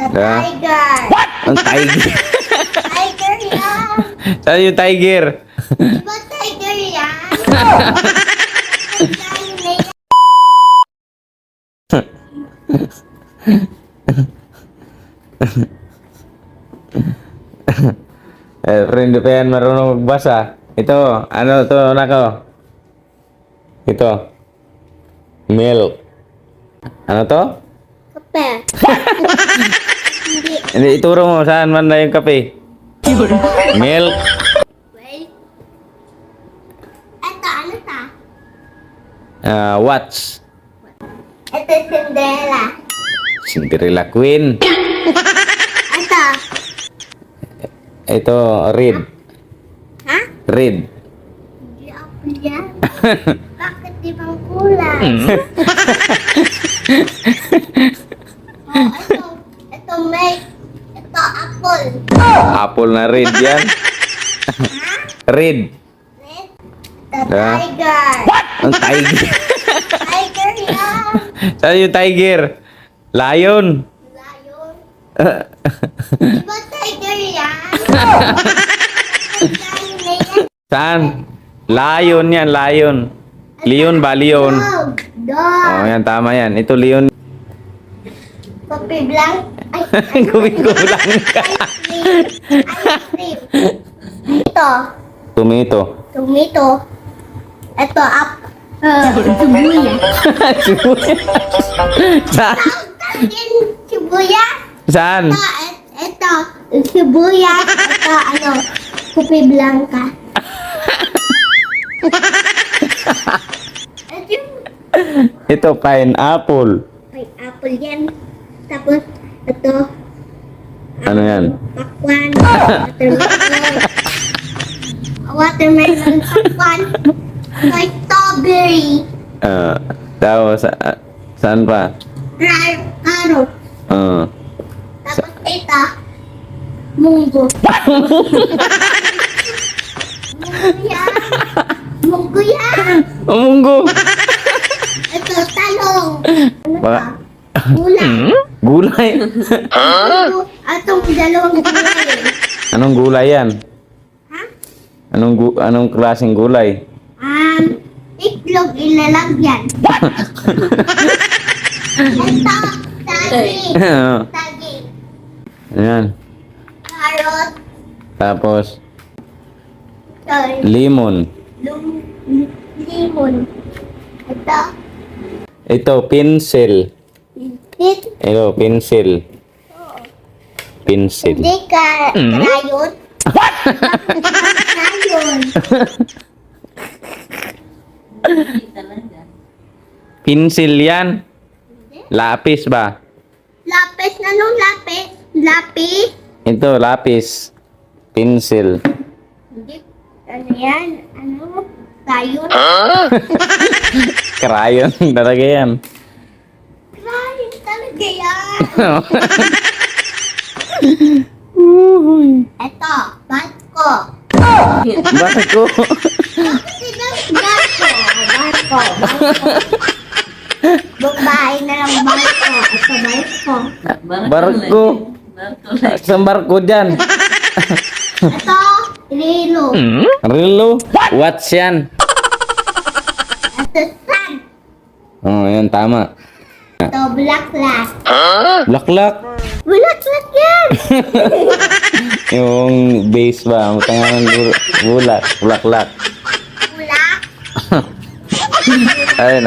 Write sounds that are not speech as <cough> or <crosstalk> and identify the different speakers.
Speaker 1: The tiger.
Speaker 2: Ang tiger.
Speaker 1: Tiger yan.
Speaker 2: Saan yung tiger?
Speaker 1: Di ba tiger yan?
Speaker 2: Eh, friend yan marunong magbasa. Ito, ano to, nako? Ito. Milk. Ano to?
Speaker 1: Kape. Hindi.
Speaker 2: Ituro mo saan man na yung kape. Milk.
Speaker 1: Wait. Ito, ano ta?
Speaker 2: ah, watch.
Speaker 1: Ito, Cinderella.
Speaker 2: Cinderella Queen.
Speaker 1: Ito.
Speaker 2: Ito, read.
Speaker 1: Ha?
Speaker 2: Read.
Speaker 1: Hindi ako yan. <laughs> Bakit di bang kulay? <laughs> oh, ito. Ito, may. Ito, apple.
Speaker 2: Apple na read yan. <laughs>
Speaker 1: Red. Ito,
Speaker 2: Ah.
Speaker 1: tiger.
Speaker 2: Ang tiger. <laughs>
Speaker 1: Tiger yan.
Speaker 2: Saan yung tiger? Lion.
Speaker 1: Lion. Di ba tiger yan? <laughs>
Speaker 2: Saan? Lion yan, lion. Leon ba? Leon.
Speaker 1: Dog.
Speaker 2: Oh,
Speaker 1: Dog.
Speaker 2: yan, tama yan. Ito, Leon.
Speaker 1: Kopi blanc.
Speaker 2: Gumigulang ka.
Speaker 1: ice cream. Ito.
Speaker 2: Tomato.
Speaker 1: Tomato. Ito, up. Uh, sibuyas.
Speaker 2: Saan?
Speaker 1: Tawagin sibuyas.
Speaker 2: Saan?
Speaker 1: Ito, ito, sibuyas. Ito, ano, kopi blanca.
Speaker 2: Ito, pineapple.
Speaker 1: pineapple yan. Tapos, ito,
Speaker 2: Ano yan?
Speaker 1: pakwan. Watermelon. Watermelon, pakwan. May strawberry.
Speaker 2: Ah, tapos, ah, saan pa?
Speaker 1: Rar- Carrot.
Speaker 2: Ah,
Speaker 1: Tapos ito, munggo. <laughs> munggo yan. Munggo yan.
Speaker 2: umunggo.
Speaker 1: Ito, talong. Ano
Speaker 2: Baka,
Speaker 1: pa? Gula.
Speaker 2: Gulay.
Speaker 1: Ito, atong dalawang gulay.
Speaker 2: Anong gulay yan?
Speaker 1: Ha?
Speaker 2: Anong gu anong klaseng gulay?
Speaker 1: Um, itlog ilalagyan. Ito, saging.
Speaker 2: Ah,
Speaker 1: Saging.
Speaker 2: Ayan.
Speaker 1: Carrot.
Speaker 2: Tapos,
Speaker 1: Sorry.
Speaker 2: lemon.
Speaker 1: Lum, limon. Ito,
Speaker 2: Ito, pencil.
Speaker 1: It,
Speaker 2: Ito, pencil. Pencil.
Speaker 1: hindi ka crayon. Crayon. <laughs>
Speaker 2: Pencil yan. Lapis ba?
Speaker 1: Lapis na nung lapis. Lapis.
Speaker 2: Ito, lapis. Pencil.
Speaker 1: Hindi. Ano yan? Ano? Crayon. <laughs>
Speaker 2: Crayon talaga yan.
Speaker 1: Crayon talaga yan. Ito, batko.
Speaker 2: Barko.
Speaker 1: Bakit silang batko? Batko. Batko. Babae na lang batko. Ito, batko.
Speaker 2: Barko. Saan barko dyan?
Speaker 1: Ito, rilo.
Speaker 2: Relo? What's yan?
Speaker 1: Ito, sun.
Speaker 2: Oh, yan, tama.
Speaker 1: Ito, bulaklak.
Speaker 2: Laklak.
Speaker 1: Bulaklak yan. <laughs>
Speaker 2: Yung base ba? Ang tanga ng bul- bulak. Bulaklak.
Speaker 1: Bulak. <laughs>
Speaker 2: Ay,